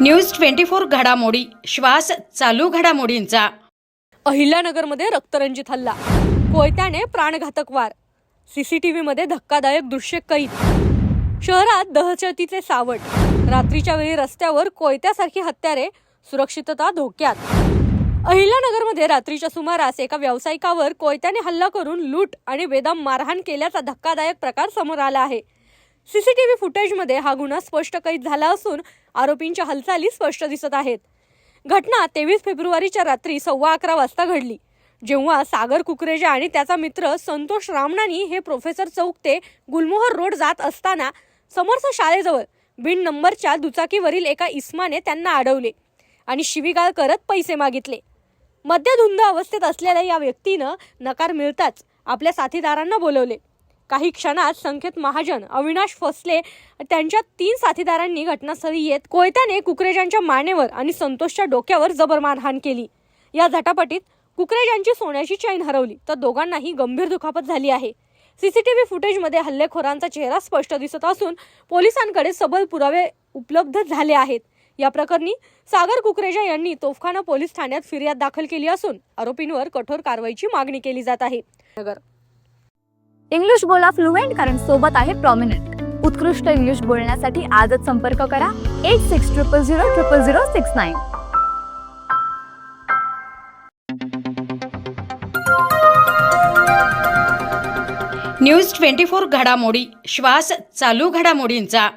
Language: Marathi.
न्यूज ट्वेंटी फोर घडामोडी श्वास चालू घडामोडींचा. अहिल्यानगरमध्ये रक्तरंजित हल्ला कोयत्याने प्राणघातक वार सीसीटीव्हीमध्ये धक्कादायक दृश्य कैद. शहरात दहशतीचे सावट रात्रीच्या वेळी रस्त्यावर कोयत्यासारखी हत्यारे सुरक्षितता धोक्यात. अहिल्यानगरमध्ये रात्रीच्या सुमारास एका व्यावसायिकावर कोयत्याने हल्ला करून लूट आणि बेदम मारहाण केल्याचा धक्कादायक प्रकार समोर आला आहे. सीसीटीव्ही फुटेजमध्ये हा गुन्हा स्पष्ट कैद झाला असून आरोपींच्या हालचाली स्पष्ट दिसत आहेत. घटना तेवीस फेब्रुवारीच्या रात्री सव्वा अकरा वाजता घडली. जेव्हा सागर कुकरेजा आणि त्याचा मित्र संतोष रामनानी हे प्रोफेसर चौक ते गुलमोहर रोड जात असताना समोरच्या शाळेजवळ बिन नंबरच्या दुचाकीवरील एका इस्माने त्यांना अडवले आणि शिवीगाळ करत पैसे मागितले. मद्यधुंद अवस्थेत असलेल्या या व्यक्तीनं नकार मिळताच आपल्या साथीदारांना बोलवले. काही क्षणात संकेत महाजन अविनाश फसले त्यांच्या तीन साथीदारांनी घटनास्थळी येत कोयत्याने कुकरेजांच्या मानेवर आणि संतोषच्या डोक्यावर जबर मारहाण केली. या झटापटीत कुकरेजांची सोन्याची चैन हरवली तर दोघांनाही गंभीर दुखापत झाली आहे. सीसीटीव्ही फुटेजमध्ये हल्लेखोरांचा चेहरा स्पष्ट दिसत असून पोलिसांकडे सबल पुरावे उपलब्ध झाले आहेत. या प्रकरणी सागर कुकरेजा यांनी तोफखाना पोलीस ठाण्यात फिर्याद दाखल केली असून आरोपींवर कठोर कारवाईची मागणी केली जात आहे. नगर इंग्लिश बोला फ्लुएंट कारण सोबत आहे प्रॉमिनंट उत्कृष्ट इंग्लिश बोलण्यासाठी आजच संपर्क करा eight six triple zero triple zero six nine news twenty four घडामोडी. श्वास चालू घडामोडींचा.